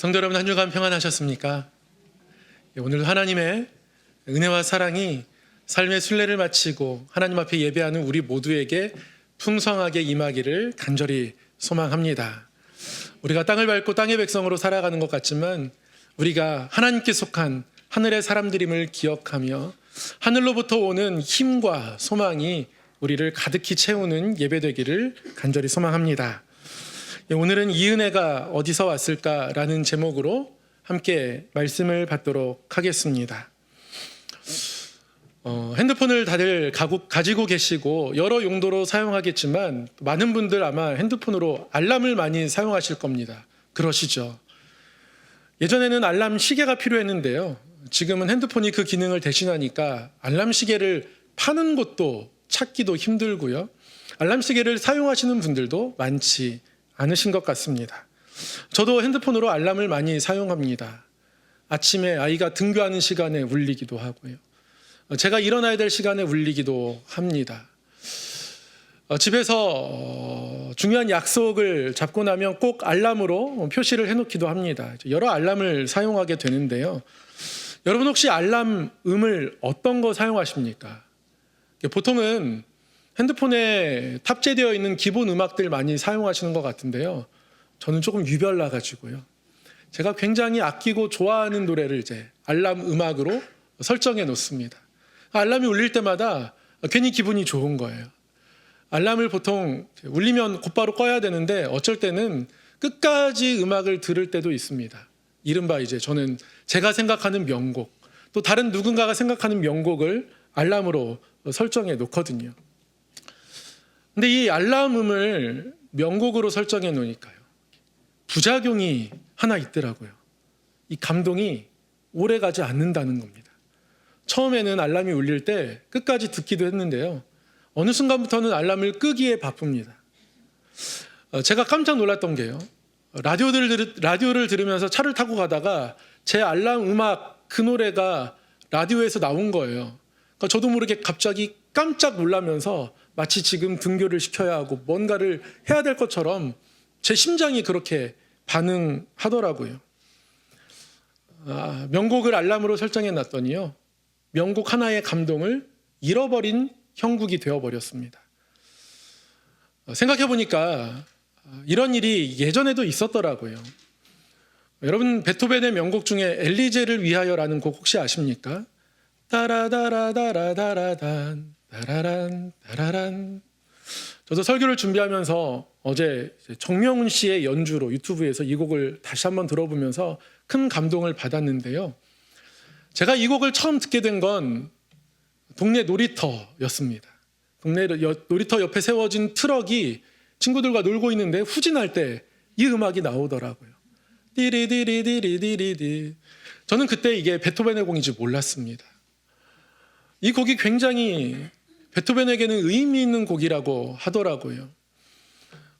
성도 여러분 한 주간 평안하셨습니까? 예, 오늘 하나님의 은혜와 사랑이 삶의 순례를 마치고 하나님 앞에 예배하는 우리 모두에게 풍성하게 임하기를 간절히 소망합니다. 우리가 땅을 밟고 땅의 백성으로 살아가는 것 같지만 우리가 하나님께 속한 하늘의 사람들임을 기억하며 하늘로부터 오는 힘과 소망이 우리를 가득히 채우는 예배되기를 간절히 소망합니다. 예, 오늘은 이 은혜가 어디서 왔을까라는 제목으로 함께 말씀을 받도록 하겠습니다. 어, 핸드폰을 다들 가지고 계시고 여러 용도로 사용하겠지만 많은 분들 아마 핸드폰으로 알람을 많이 사용하실 겁니다. 그러시죠? 예전에는 알람 시계가 필요했는데요. 지금은 핸드폰이 그 기능을 대신하니까 알람 시계를 파는 곳도 찾기도 힘들고요. 알람 시계를 사용하시는 분들도 많지 않으신 것 같습니다. 저도 핸드폰으로 알람을 많이 사용합니다. 아침에 아이가 등교하는 시간에 울리기도 하고요. 어, 제가 일어나야 될 시간에 울리기도 합니다. 어, 집에서 어, 중요한 약속을 잡고 나면 꼭 알람으로 표시를 해놓기도 합니다. 여러 알람을 사용하게 되는데요. 여러분 혹시 알람 음을 어떤 거 사용하십니까? 보통은 핸드폰에 탑재되어 있는 기본 음악들 많이 사용하시는 것 같은데요. 저는 조금 유별나 가지고요. 제가 굉장히 아끼고 좋아하는 노래를 이제 알람 음악으로 설정해 놓습니다. 알람이 울릴 때마다 괜히 기분이 좋은 거예요. 알람을 보통 울리면 곧바로 꺼야 되는데 어쩔 때는 끝까지 음악을 들을 때도 있습니다. 이른바 이제 저는 제가 생각하는 명곡, 또 다른 누군가가 생각하는 명곡을 알람으로 설정해 놓거든요. 근데 이 알람음을 명곡으로 설정해 놓으니까요. 부작용이 하나 있더라고요. 이 감동이 오래 가지 않는다는 겁니다. 처음에는 알람이 울릴 때 끝까지 듣기도 했는데요. 어느 순간부터는 알람을 끄기에 바쁩니다. 어, 제가 깜짝 놀랐던 게요. 라디오를, 들, 라디오를 들으면서 차를 타고 가다가 제 알람 음악 그 노래가 라디오에서 나온 거예요. 그러니까 저도 모르게 갑자기 깜짝 놀라면서 마치 지금 등교를 시켜야 하고 뭔가를 해야 될 것처럼 제 심장이 그렇게 반응하더라고요. 아, 명곡을 알람으로 설정해 놨더니요. 명곡 하나의 감동을 잃어버린 형국이 되어버렸습니다. 어, 생각해 보니까 이런 일이 예전에도 있었더라고요. 여러분 베토벤의 명곡 중에 엘리제를 위하여라는 곡 혹시 아십니까? 따라다라다라다라단 따라란 따라란 저도 설교를 준비하면서 어제 정명훈 씨의 연주로 유튜브에서 이 곡을 다시 한번 들어보면서 큰 감동을 받았는데요. 제가 이 곡을 처음 듣게 된 건 동네 놀이터였습니다. 동네 놀이터 옆에 세워진 트럭이 친구들과 놀고 있는데 후진할 때 이 음악이 나오더라고요. 띠리디리디리디리디. 저는 그때 이게 베토벤의 곡인지 몰랐습니다. 이 곡이 굉장히 베토벤에게는 의미 있는 곡이라고 하더라고요.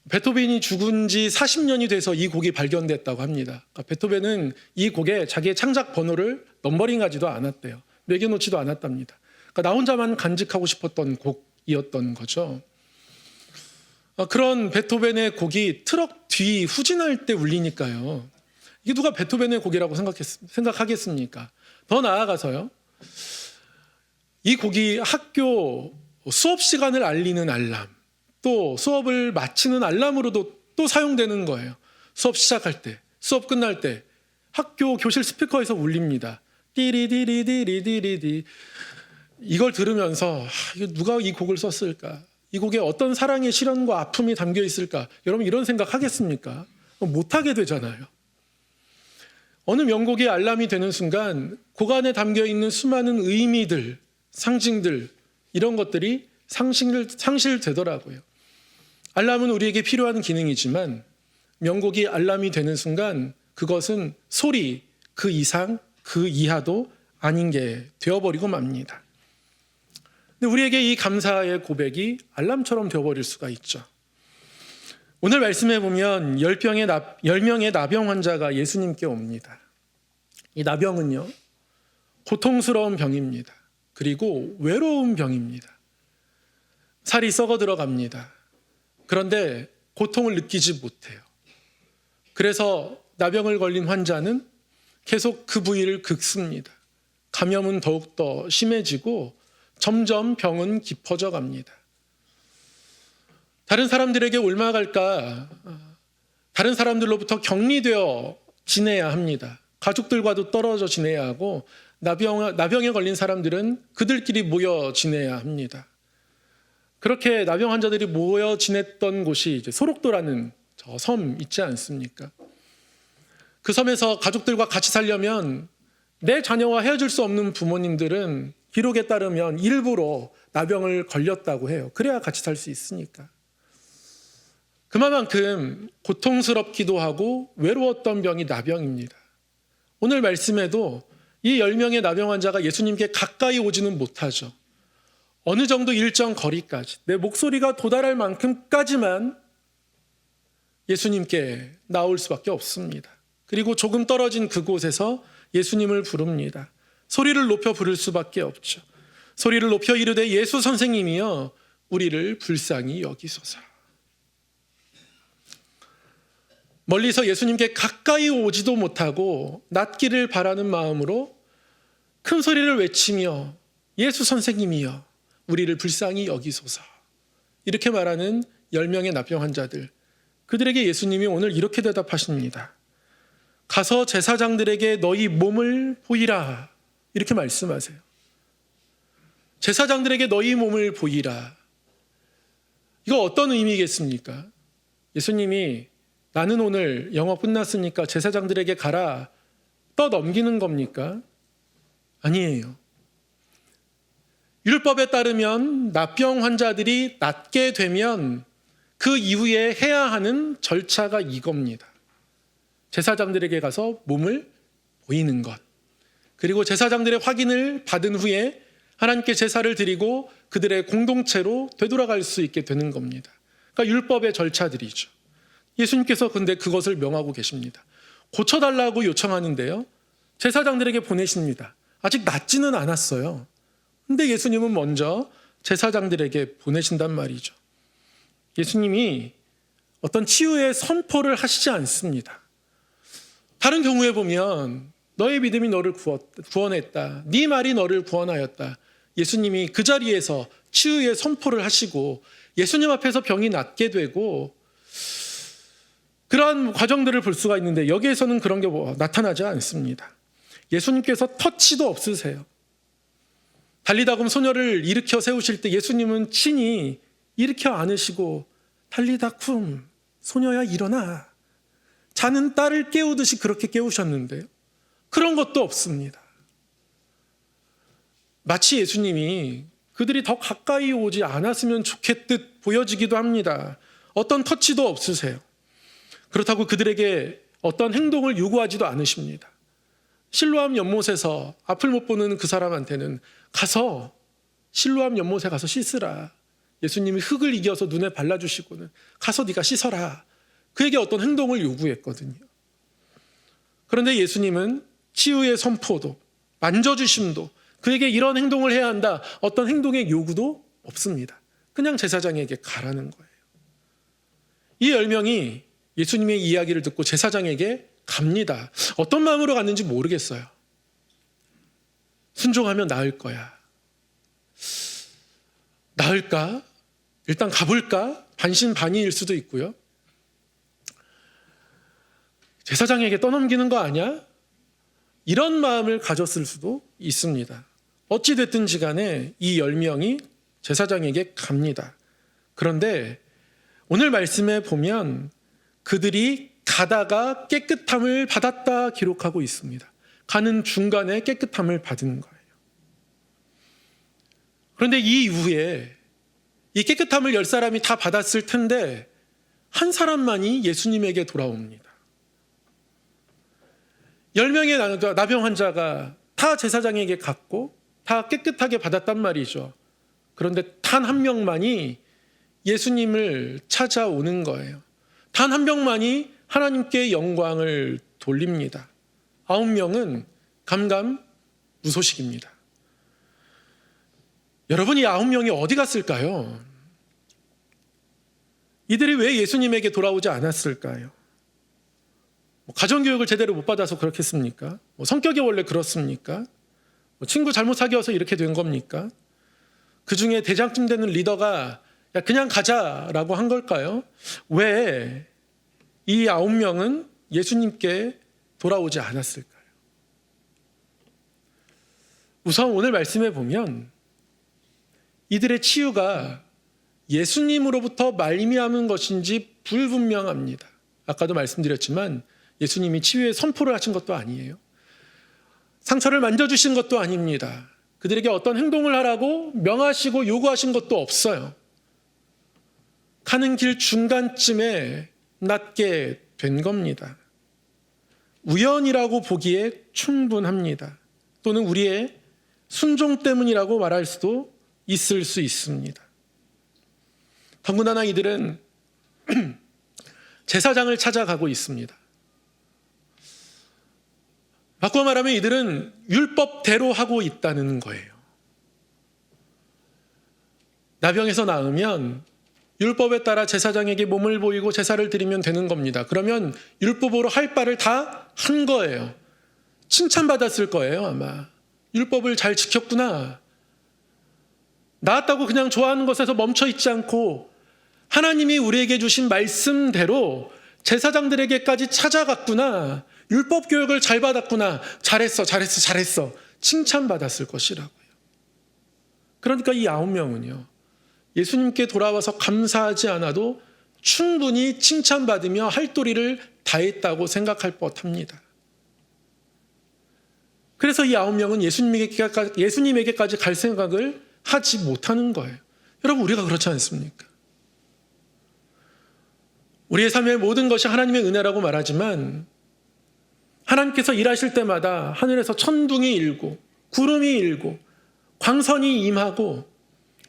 베토벤이 죽은 지 40년이 돼서 이 곡이 발견됐다고 합니다. 그러니까 베토벤은 이 곡에 자기의 창작 번호를 넘버링하지도 않았대요. 매겨놓지도 않았답니다. 그러니까 나 혼자만 간직하고 싶었던 곡이었던 거죠. 어, 그런 베토벤의 곡이 트럭 뒤 후진할 때 울리니까요. 이게 누가 베토벤의 곡이라고 생각했, 생각하겠습니까? 더 나아가서요. 이 곡이 학교 수업 시간을 알리는 알람, 또 수업을 마치는 알람으로도 또 사용되는 거예요. 수업 시작할 때, 수업 끝날 때, 학교 교실 스피커에서 울립니다. 띠리디리디리디리디. 이걸 들으면서 아, 누가 이 곡을 썼을까? 이 곡에 어떤 사랑의 시련과 아픔이 담겨 있을까? 여러분 이런 생각 하겠습니까? 못 하게 되잖아요. 어느 명곡이 알람이 되는 순간 곡 안에 담겨 있는 수많은 의미들, 상징들 이런 것들이 상실, 상실되더라고요. 알람은 우리에게 필요한 기능이지만 명곡이 알람이 되는 순간 그것은 소리 그 이상 그 이하도 아닌 게 되어버리고 맙니다. 근데 우리에게 이 감사의 고백이 알람처럼 되어버릴 수가 있죠. 오늘 말씀해 보면 10병의, 나, 10명의 나 병 환자가 예수님께 옵니다. 이 나병은요, 고통스러운 병입니다. 그리고 외로운 병입니다. 살이 썩어 들어갑니다. 그런데 고통을 느끼지 못해요. 그래서 나병을 걸린 환자는 계속 그 부위를 긁습니다. 감염은 더욱더 심해지고 점점 병은 깊어져 갑니다. 다른 사람들에게 옮아갈까? 다른 사람들로부터 격리되어 지내야 합니다. 가족들과도 떨어져 지내야 하고 나병, 나병에 걸린 사람들은 그들끼리 모여 지내야 합니다. 그렇게 나병 환자들이 모여 지냈던 곳이 이제 소록도라는 저 섬 있지 않습니까? 그 섬에서 가족들과 같이 살려면 내 자녀와 헤어질 수 없는 부모님들은 기록에 따르면 일부러 나병을 걸렸다고 해요. 그래야 같이 살 수 있으니까. 그만큼 고통스럽기도 하고 외로웠던 병이 나병입니다. 오늘 말씀에도 이 10명의 나병 환자가 예수님께 가까이 오지는 못하죠. 어느 정도 일정 거리까지 내 목소리가 도달할 만큼까지만 예수님께 나올 수밖에 없습니다. 그리고 조금 떨어진 그곳에서 예수님을 부릅니다. 소리를 높여 부를 수밖에 없죠. 소리를 높여 이르되 예수 선생님이여 우리를 불쌍히 여기소서. 멀리서 예수님께 가까이 오지도 못하고 낫기를 바라는 마음으로 큰 소리를 외치며 예수 선생님이여 우리를 불쌍히 여기소서. 이렇게 말하는 10명의 납병 환자들. 그들에게 예수님이 오늘 이렇게 대답하십니다. 가서 제사장들에게 너희 몸을 보이라. 이렇게 말씀하세요. 제사장들에게 너희 몸을 보이라. 이거 어떤 의미겠습니까? 예수님이 나는 오늘 영업 끝났으니까 제사장들에게 가라. 떠 넘기는 겁니까? 아니에요. 율법에 따르면 납병 환자들이 낫게 되면 그 이후에 해야 하는 절차가 이겁니다. 제사장들에게 가서 몸을 보이는 것. 그리고 제사장들의 확인을 받은 후에 하나님께 제사를 드리고 그들의 공동체로 되돌아갈 수 있게 되는 겁니다. 그러니까 율법의 절차들이죠. 예수님께서 근데 그것을 명하고 계십니다. 고쳐달라고 요청하는데요. 제사장들에게 보내십니다. 아직 낫지는 않았어요. 근데 예수님은 먼저 제사장들에게 보내신단 말이죠. 예수님이 어떤 치유의 선포를 하시지 않습니다. 다른 경우에 보면 너의 믿음이 너를 구원했다. 네 말이 너를 구원하였다. 예수님이 그 자리에서 치유의 선포를 하시고 예수님 앞에서 병이 낫게 되고 그러한 과정들을 볼 수가 있는데 여기에서는 그런 게뭐 나타나지 않습니다. 예수님께서 터치도 없으세요. 달리다 금 소녀를 일으켜 세우실 때 예수님은 친히 일으켜 안으시고 달리다 쿰 소녀야 일어나 자는 딸을 깨우듯이 그렇게 깨우셨는데요. 그런 것도 없습니다. 마치 예수님이 그들이 더 가까이 오지 않았으면 좋겠듯 보여지기도 합니다. 어떤 터치도 없으세요. 그렇다고 그들에게 어떤 행동을 요구하지도 않으십니다. 실로암 연못에서 앞을 못 보는 그 사람한테는 가서 실로암 연못에 가서 씻으라. 예수님이 흙을 이겨서 눈에 발라주시고는 가서 네가 씻어라. 그에게 어떤 행동을 요구했거든요. 그런데 예수님은 치유의 선포도 만져주심도 그에게 이런 행동을 해야 한다. 어떤 행동의 요구도 없습니다. 그냥 제사장에게 가라는 거예요. 이 열 명이 예수님의 이야기를 듣고 제사장에게 갑니다. 어떤 마음으로 갔는지 모르겠어요. 순종하면 나을 거야. 나을까? 일단 가볼까? 반신반의일 수도 있고요. 제사장에게 떠넘기는 거 아니야? 이런 마음을 가졌을 수도 있습니다. 어찌됐든지 간에 이열 명이 제사장에게 갑니다. 그런데 오늘 말씀에 보면 그들이 가다가 깨끗함을 받았다 기록하고 있습니다. 가는 중간에 깨끗함을 받은 거예요. 그런데 이 이후에 이 깨끗함을 열 사람이 다 받았을 텐데 한 사람만이 예수님에게 돌아옵니다. 열 명의 나병 환자가 다 제사장에게 갔고 다 깨끗하게 받았단 말이죠. 그런데 단 한 명만이 예수님을 찾아오는 거예요. 단 한 명만이 하나님께 영광을 돌립니다. 아홉 명은 감감 무소식입니다. 여러분 이 아홉 명이 어디 갔을까요? 이들이 왜 예수님에게 돌아오지 않았을까요? 뭐 가정교육을 제대로 못 받아서 그렇겠습니까? 뭐 성격이 원래 그렇습니까? 뭐 친구 잘못 사귀어서 이렇게 된 겁니까? 그 중에 대장쯤 되는 리더가 야 그냥 가자라고 한 걸까요? 왜 이 아홉 명은 예수님께 돌아오지 않았을까요? 우선 오늘 말씀해 보면 이들의 치유가 예수님으로부터 말미암은 것인지 불분명합니다. 아까도 말씀드렸지만 예수님이 치유의 선포를 하신 것도 아니에요. 상처를 만져주신 것도 아닙니다. 그들에게 어떤 행동을 하라고 명하시고 요구하신 것도 없어요. 가는 길 중간쯤에 낫게 된 겁니다. 우연이라고 보기에 충분합니다. 또는 우리의 순종 때문이라고 말할 수도 있을 수 있습니다. 더군다나 이들은 제사장을 찾아가고 있습니다. 바꿔 말하면 이들은 율법대로 하고 있다는 거예요. 나병에서 나으면 율법에 따라 제사장에게 몸을 보이고 제사를 드리면 되는 겁니다. 그러면 율법으로 할 바를 다 한 거예요. 칭찬받았을 거예요, 아마. 율법을 잘 지켰구나. 나았다고 그냥 좋아하는 것에서 멈춰 있지 않고 하나님이 우리에게 주신 말씀대로 제사장들에게까지 찾아갔구나. 율법 교육을 잘 받았구나. 잘했어, 잘했어, 잘했어. 칭찬받았을 것이라고요. 그러니까 이 아홉 명은요. 예수님께 돌아와서 감사하지 않아도 충분히 칭찬받으며 할 도리를 다했다고 생각할 법합니다. 그래서 이 아홉 명은 예수님에게까지, 갈 생각을 하지 못하는 거예요. 여러분, 우리가 그렇지 않습니까? 우리의 삶의 모든 것이 하나님의 은혜라고 말하지만 하나님께서 일하실 때마다 하늘에서 천둥이 일고 구름이 일고 광선이 임하고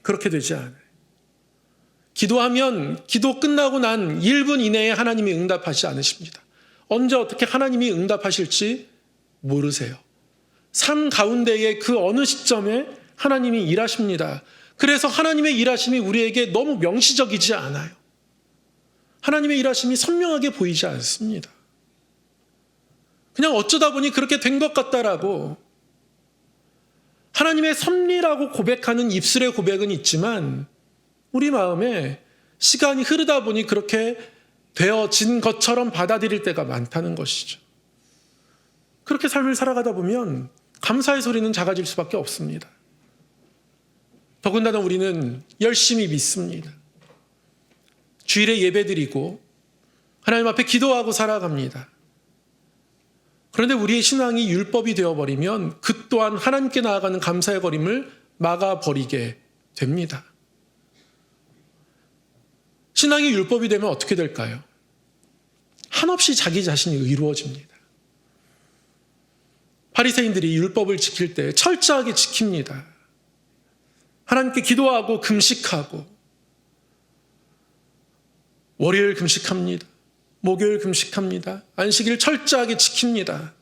그렇게 되지 않아요. 기도하면 기도 끝나고 난 1분 이내에 하나님이 응답하지 않으십니다. 언제 어떻게 하나님이 응답하실지 모르세요. 삶 가운데의 그 어느 시점에 하나님이 일하십니다. 그래서 하나님의 일하심이 우리에게 너무 명시적이지 않아요. 하나님의 일하심이 선명하게 보이지 않습니다. 그냥 어쩌다 보니 그렇게 된 것 같다라고 하나님의 섭리라고 고백하는 입술의 고백은 있지만 우리 마음에 시간이 흐르다 보니 그렇게 되어진 것처럼 받아들일 때가 많다는 것이죠. 그렇게 삶을 살아가다 보면 감사의 소리는 작아질 수밖에 없습니다. 더군다나 우리는 열심히 믿습니다. 주일에 예배 드리고 하나님 앞에 기도하고 살아갑니다. 그런데 우리의 신앙이 율법이 되어버리면 그 또한 하나님께 나아가는 감사의 거림을 막아버리게 됩니다. 신앙이 율법이 되면 어떻게 될까요? 한없이 자기 자신이 의로워집니다. 바리새인들이 율법을 지킬 때 철저하게 지킵니다. 하나님께 기도하고 금식하고 월요일 금식합니다. 목요일 금식합니다. 안식일 철저하게 지킵니다.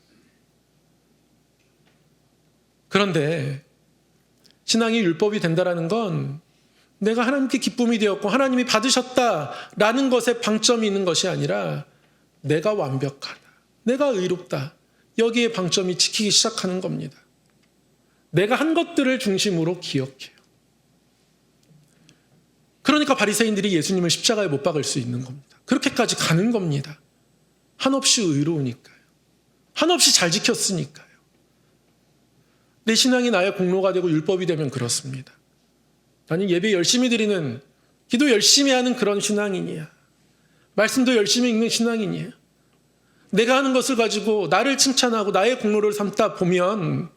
그런데 신앙이 율법이 된다라는 건 내가 하나님께 기쁨이 되었고 하나님이 받으셨다라는 것에 방점이 있는 것이 아니라 내가 완벽하다. 내가 의롭다. 여기에 방점이 지키기 시작하는 겁니다. 내가 한 것들을 중심으로 기억해요. 그러니까 바리새인들이 예수님을 십자가에 못 박을 수 있는 겁니다. 그렇게까지 가는 겁니다. 한없이 의로우니까요. 한없이 잘 지켰으니까요. 내 신앙이 나의 공로가 되고 율법이 되면 그렇습니다. 나는 예배 열심히 드리는, 기도 열심히 하는 그런 신앙인이야. 말씀도 열심히 읽는 신앙인이에요. 내가 하는 것을 가지고 나를 칭찬하고 나의 공로를 삼다 보면,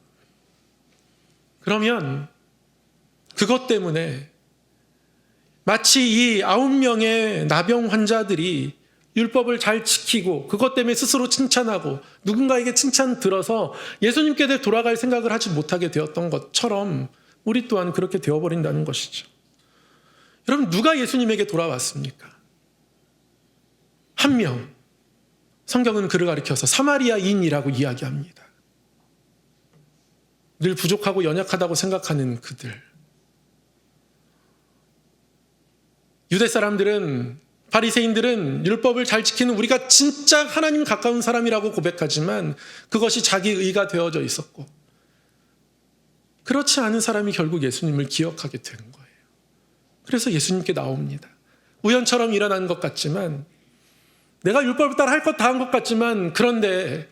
그러면 그것 때문에 마치 이 아홉 명의 나병 환자들이 율법을 잘 지키고 그것 때문에 스스로 칭찬하고 누군가에게 칭찬 들어서 예수님께 돌아갈 생각을 하지 못하게 되었던 것처럼 우리 또한 그렇게 되어버린다는 것이죠. 여러분, 누가 예수님에게 돌아왔습니까? 한 명. 성경은 그를 가리켜서 사마리아인이라고 이야기합니다. 늘 부족하고 연약하다고 생각하는 그들. 유대 사람들은 바리새인들은 율법을 잘 지키는 우리가 진짜 하나님 가까운 사람이라고 고백하지만 그것이 자기 의가 되어져 있었고 그렇지 않은 사람이 결국 예수님을 기억하게 되는 거예요. 그래서 예수님께 나옵니다. 우연처럼 일어난 것 같지만 내가 율법을 따라 할 것 다 한 것 같지만 그런데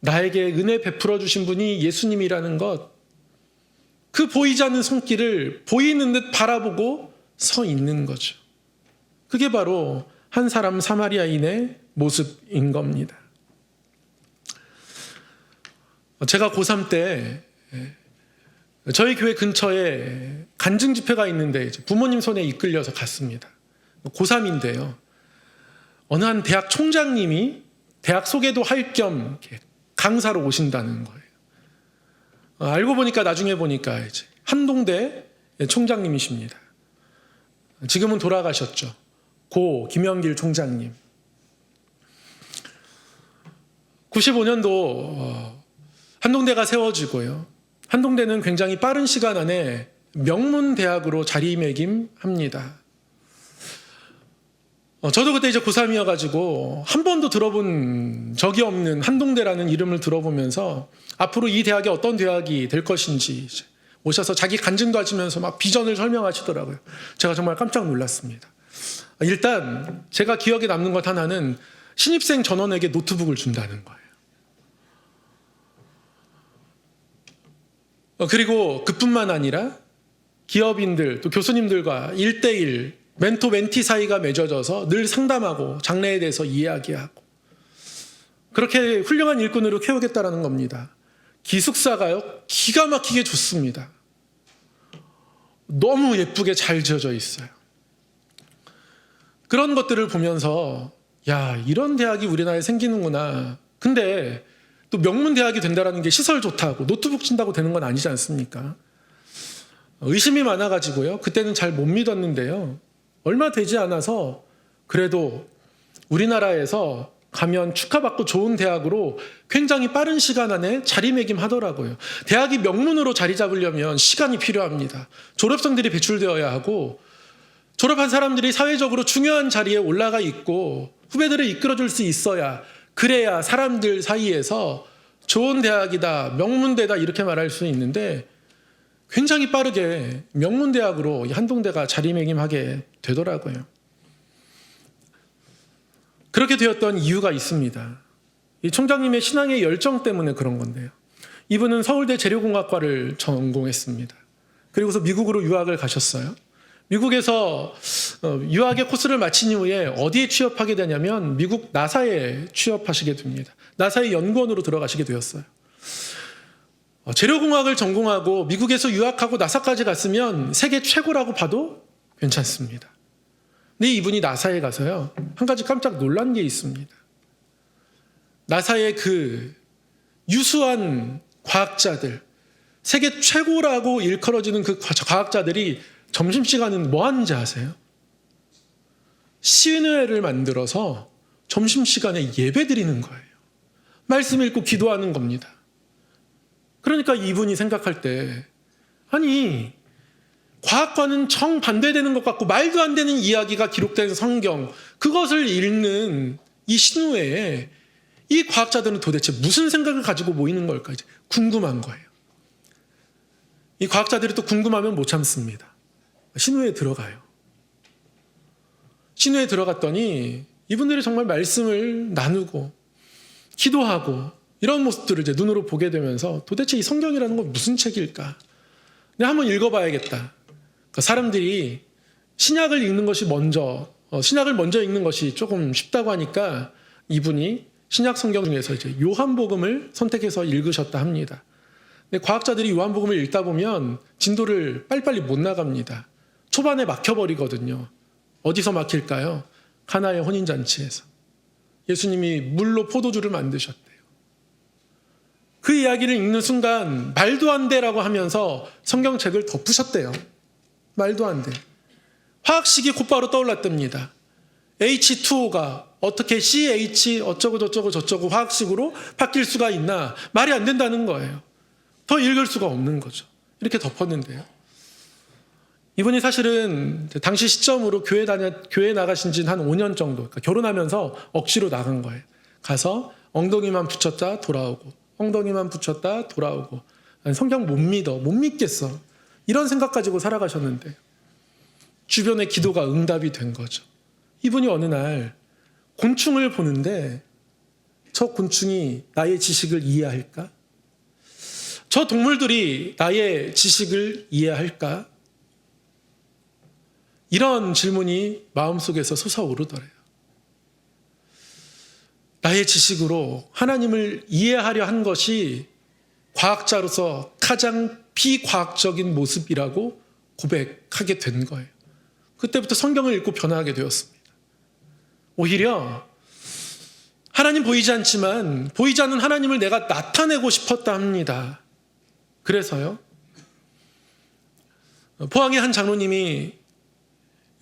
나에게 은혜 베풀어 주신 분이 예수님이라는 것, 그 보이지 않는 손길을 보이는 듯 바라보고 서 있는 거죠. 그게 바로 한 사람 사마리아인의 모습인 겁니다. 제가 고3 때 저희 교회 근처에 간증 집회가 있는데 부모님 손에 이끌려서 갔습니다. 고3인데요. 어느 한 대학 총장님이 대학 소개도 할 겸 강사로 오신다는 거예요. 어, 알고 보니까 나중에 보니까 이제 한동대 총장님이십니다. 지금은 돌아가셨죠. 고 김영길 총장님. 95년도 어, 한동대가 세워지고요. 한동대는 굉장히 빠른 시간 안에 명문 대학으로 자리매김합니다. 어, 저도 그때 이제 고3이어가지고 한 번도 들어본 적이 없는 한동대라는 이름을 들어보면서 앞으로 이 대학이 어떤 대학이 될 것인지 오셔서 자기 간증도 하시면서 막 비전을 설명하시더라고요. 제가 정말 깜짝 놀랐습니다. 일단 제가 기억에 남는 것 하나는 신입생 전원에게 노트북을 준다는 거예요. 그리고 그뿐만 아니라 기업인들 또 교수님들과 1대1 멘토 멘티 사이가 맺어져서 늘 상담하고 장래에 대해서 이야기하고 그렇게 훌륭한 일꾼으로 키우겠다라는 겁니다. 기숙사가요 기가 막히게 좋습니다. 너무 예쁘게 잘 지어져 있어요. 그런 것들을 보면서 야 이런 대학이 우리나라에 생기는구나. 근데 또 명문 대학이 된다라는 게 시설 좋다고 노트북 친다고 되는 건 아니지 않습니까? 의심이 많아가지고요. 그때는 잘 못 믿었는데요. 얼마 되지 않아서 그래도 우리나라에서 가면 축하받고 좋은 대학으로 굉장히 빠른 시간 안에 자리매김하더라고요. 대학이 명문으로 자리 잡으려면 시간이 필요합니다. 졸업생들이 배출되어야 하고 졸업한 사람들이 사회적으로 중요한 자리에 올라가 있고 후배들을 이끌어줄 수 있어야 그래야 사람들 사이에서 좋은 대학이다, 명문대다 이렇게 말할 수 있는데 굉장히 빠르게 명문대학으로 한동대가 자리매김하게 되더라고요. 그렇게 되었던 이유가 있습니다. 이 총장님의 신앙의 열정 때문에 그런 건데요. 이분은 서울대 재료공학과를 전공했습니다. 그리고서 미국으로 유학을 가셨어요. 미국에서 어, 유학의 코스를 마친 이후에 어디에 취업하게 되냐면 미국 나사에 취업하시게 됩니다. 나사의 연구원으로 들어가시게 되었어요. 어, 재료공학을 전공하고 미국에서 유학하고 나사까지 갔으면 세계 최고라고 봐도 괜찮습니다. 근데 이분이 나사에 가서요, 한 가지 깜짝 놀란 게 있습니다. 나사의 그 유수한 과학자들, 세계 최고라고 일컬어지는 그 과학자들이 점심시간은 뭐 하는지 아세요? 시인회를 만들어서 점심시간에 예배 드리는 거예요. 말씀 읽고 기도하는 겁니다. 그러니까 이분이 생각할 때, 아니, 과학과는 정반대되는 것 같고 말도 안 되는 이야기가 기록된 성경, 그것을 읽는 이 신우회에 이 과학자들은 도대체 무슨 생각을 가지고 모이는 걸까? 이제 궁금한 거예요. 이 과학자들이 또 궁금하면 못 참습니다. 신우회에 들어가요. 신우회에 들어갔더니 이분들이 정말 말씀을 나누고 기도하고 이런 모습들을 이제 눈으로 보게 되면서 도대체 이 성경이라는 건 무슨 책일까? 내가 한번 읽어봐야겠다. 그러니까 사람들이 신약을 읽는 것이 먼저, 어, 신약을 먼저 읽는 것이 조금 쉽다고 하니까 이분이 신약 성경 중에서 이제 요한복음을 선택해서 읽으셨다 합니다. 근데 과학자들이 요한복음을 읽다 보면 진도를 빨리빨리 못 나갑니다. 초반에 막혀버리거든요. 어디서 막힐까요? 가나의 혼인잔치에서. 예수님이 물로 포도주를 만드셨대요. 그 이야기를 읽는 순간 말도 안 돼라고 하면서 성경책을 덮으셨대요. 말도 안 돼. 화학식이 곧바로 떠올랐답니다. H2O가 어떻게 CH 어쩌고 저쩌고 저쩌고 화학식으로 바뀔 수가 있나 말이 안 된다는 거예요. 더 읽을 수가 없는 거죠. 이렇게 덮었는데요. 이분이 사실은 당시 시점으로 교회 다녀 교회 나가신 지 한 5년 정도 그러니까 결혼하면서 억지로 나간 거예요. 가서 엉덩이만 붙였다 돌아오고 엉덩이만 붙였다 돌아오고 성경 못 믿어 못 믿겠어 이런 생각 가지고 살아가셨는데 주변의 기도가 응답이 된 거죠. 이분이 어느 날 곤충을 보는데 저 곤충이 나의 지식을 이해할까? 저 동물들이 나의 지식을 이해할까? 이런 질문이 마음속에서 솟아오르더래요. 나의 지식으로 하나님을 이해하려 한 것이 과학자로서 가장 비과학적인 모습이라고 고백하게 된 거예요. 그때부터 성경을 읽고 변화하게 되었습니다. 오히려 하나님 보이지 않지만 보이지 않는 하나님을 내가 나타내고 싶었다 합니다. 그래서요. 포항의 한 장로님이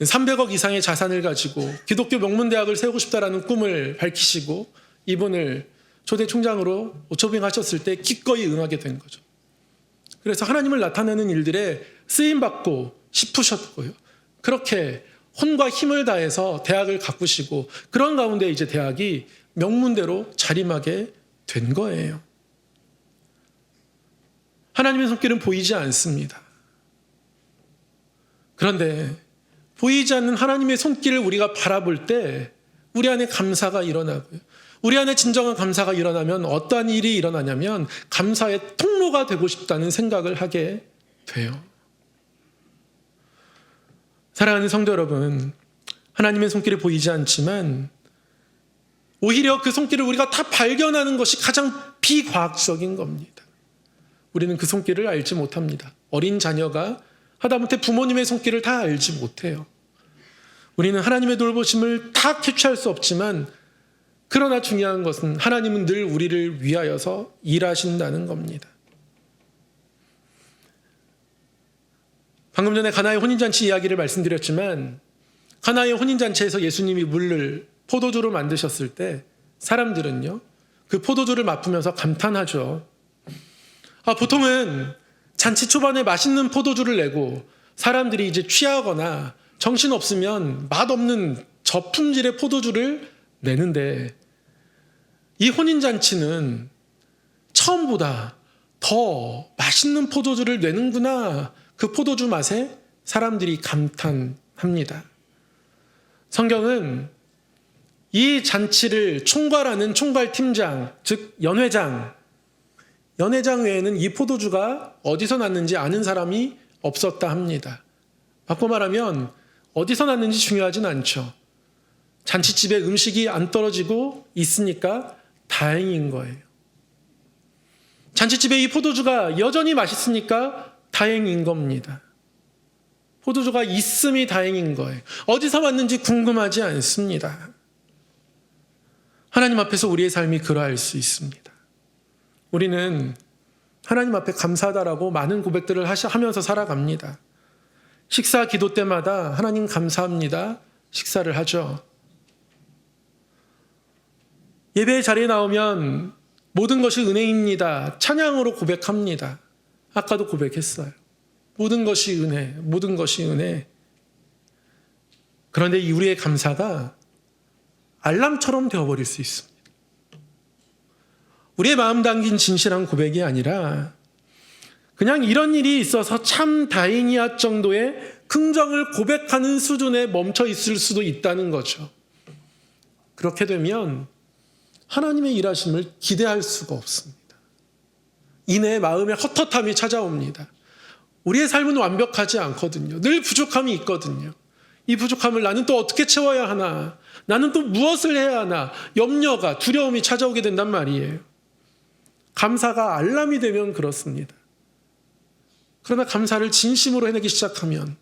300억 이상의 자산을 가지고 기독교 명문대학을 세우고 싶다라는 꿈을 밝히시고 이분을 초대 총장으로 오초빙 하셨을 때 기꺼이 응하게 된 거죠. 그래서 하나님을 나타내는 일들에 쓰임 받고 싶으셨고요. 그렇게 혼과 힘을 다해서 대학을 가꾸시고 그런 가운데 이제 대학이 명문대로 자림하게 된 거예요. 하나님의 손길은 보이지 않습니다. 그런데 보이지 않는 하나님의 손길을 우리가 바라볼 때 우리 안에 감사가 일어나고요. 우리 안에 진정한 감사가 일어나면 어떠한 일이 일어나냐면 감사의 통로가 되고 싶다는 생각을 하게 돼요. 사랑하는 성도 여러분, 하나님의 손길이 보이지 않지만 오히려 그 손길을 우리가 다 발견하는 것이 가장 비과학적인 겁니다. 우리는 그 손길을 알지 못합니다. 어린 자녀가 하다못해 부모님의 손길을 다 알지 못해요. 우리는 하나님의 돌보심을 다 캐치할 수 없지만 그러나 중요한 것은 하나님은 늘 우리를 위하여서 일하신다는 겁니다. 방금 전에 가나의 혼인잔치 이야기를 말씀드렸지만 가나의 혼인잔치에서 예수님이 물을 포도주로 만드셨을 때 사람들은요 그 포도주를 맛보면서 감탄하죠. 아, 보통은 잔치 초반에 맛있는 포도주를 내고 사람들이 이제 취하거나 정신 없으면 맛없는 저품질의 포도주를 내는데 이 혼인잔치는 처음보다 더 맛있는 포도주를 내는구나. 그 포도주 맛에 사람들이 감탄합니다. 성경은 이 잔치를 총괄하는 총괄팀장, 즉 연회장, 연회장 외에는 이 포도주가 어디서 났는지 아는 사람이 없었다 합니다. 바꿔 말하면 어디서 났는지 중요하진 않죠. 잔치집에 음식이 안 떨어지고 있으니까 다행인 거예요. 잔치집에 이 포도주가 여전히 맛있으니까 다행인 겁니다. 포도주가 있음이 다행인 거예요. 어디서 왔는지 궁금하지 않습니다. 하나님 앞에서 우리의 삶이 그러할 수 있습니다. 우리는 하나님 앞에 감사하다라고 많은 고백들을 하면서 살아갑니다. 식사 기도 때마다 하나님 감사합니다. 식사를 하죠. 예배 자리에 나오면 모든 것이 은혜입니다. 찬양으로 고백합니다. 아까도 고백했어요. 모든 것이 은혜, 모든 것이 은혜. 그런데 우리의 감사가 알람처럼 되어버릴 수 있습니다. 우리의 마음 담긴 진실한 고백이 아니라 그냥 이런 일이 있어서 참 다행이야 정도의 긍정을 고백하는 수준에 멈춰 있을 수도 있다는 거죠. 그렇게 되면 하나님의 일하심을 기대할 수가 없습니다. 이내 마음에 헛헛함이 찾아옵니다. 우리의 삶은 완벽하지 않거든요. 늘 부족함이 있거든요. 이 부족함을 나는 또 어떻게 채워야 하나? 나는 또 무엇을 해야 하나? 염려가, 두려움이 찾아오게 된단 말이에요. 감사가 알람이 되면 그렇습니다. 그러나 감사를 진심으로 해내기 시작하면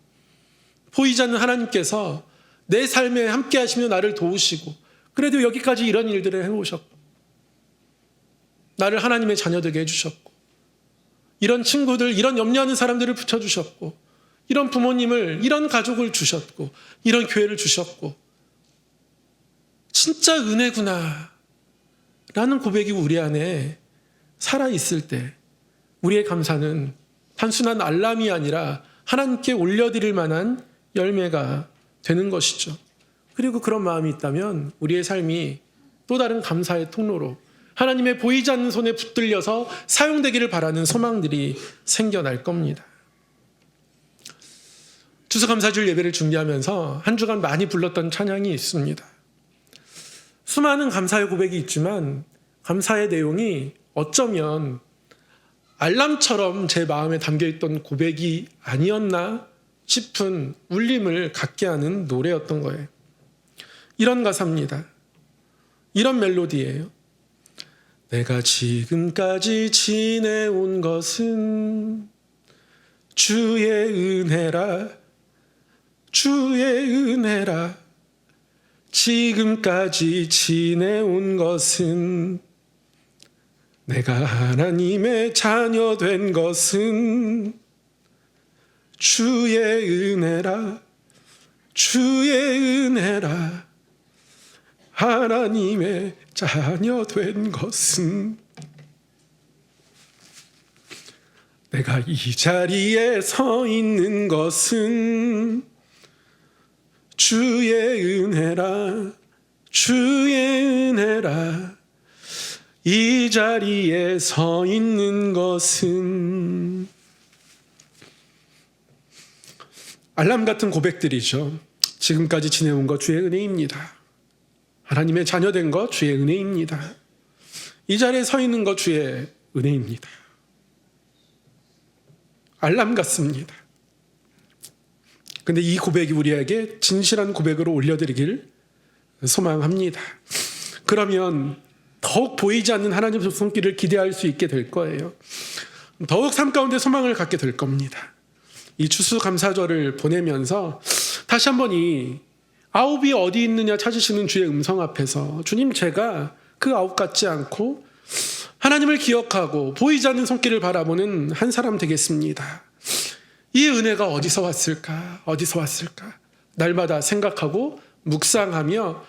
보이지 않는 하나님께서 내 삶에 함께 하시며 나를 도우시고 그래도 여기까지 이런 일들을 해오셨고 나를 하나님의 자녀 되게 해주셨고 이런 친구들, 이런 염려하는 사람들을 붙여주셨고 이런 부모님을, 이런 가족을 주셨고 이런 교회를 주셨고 진짜 은혜구나 라는 고백이 우리 안에 살아있을 때 우리의 감사는 단순한 알람이 아니라 하나님께 올려드릴 만한 열매가 되는 것이죠. 그리고 그런 마음이 있다면 우리의 삶이 또 다른 감사의 통로로 하나님의 보이지 않는 손에 붙들려서 사용되기를 바라는 소망들이 생겨날 겁니다. 추수감사주일 예배를 준비하면서 한 주간 많이 불렀던 찬양이 있습니다. 수많은 감사의 고백이 있지만 감사의 내용이 어쩌면 알람처럼 제 마음에 담겨 있던 고백이 아니었나 싶은 울림을 갖게 하는 노래였던 거예요. 이런 가사입니다. 이런 멜로디예요. 내가 지금까지 지내온 것은 주의 은혜라, 주의 은혜라. 지금까지 지내온 것은 내가 하나님의 자녀 된 것은 주의 은혜라, 주의 은혜라. 하나님의 자녀 된 것은 내가 이 자리에 서 있는 것은 주의 은혜라, 주의 은혜라. 이 자리에 서 있는 것은 알람 같은 고백들이죠. 지금까지 지내온 것 주의 은혜입니다. 하나님의 자녀된 것 주의 은혜입니다. 이 자리에 서 있는 것 주의 은혜입니다. 알람 같습니다. 근데 이 고백이 우리에게 진실한 고백으로 올려드리길 소망합니다. 그러면 더욱 보이지 않는 하나님의 손길을 기대할 수 있게 될 거예요. 더욱 삶 가운데 소망을 갖게 될 겁니다. 이 추수감사절을 보내면서 다시 한번 이 아홉이 어디 있느냐 찾으시는 주의 음성 앞에서 주님 제가 그 아홉 같지 않고 하나님을 기억하고 보이지 않는 손길을 바라보는 한 사람 되겠습니다. 이 은혜가 어디서 왔을까? 어디서 왔을까? 날마다 생각하고 묵상하며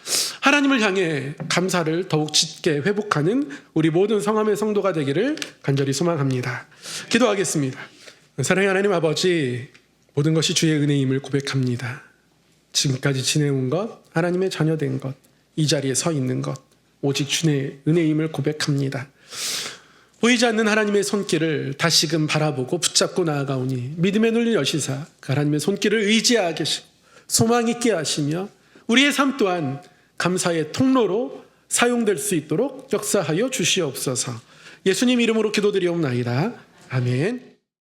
하나님을 향해 감사를 더욱 짙게 회복하는 우리 모든 성함의 성도가 되기를 간절히 소망합니다. 기도하겠습니다. 사랑의 하나님 아버지, 모든 것이 주의 은혜임을 고백합니다. 지금까지 지내온 것, 하나님의 자녀된 것, 이 자리에 서 있는 것, 오직 주의 은혜임을 고백합니다. 보이지 않는 하나님의 손길을 다시금 바라보고 붙잡고 나아가오니 믿음의 눈을 여시사 그 하나님의 손길을 의지하게 하시고 소망 있게 하시며 우리의 삶 또한 감사의 통로로 사용될 수 있도록 역사하여 주시옵소서. 예수님 이름으로 기도드리옵나이다. 아멘.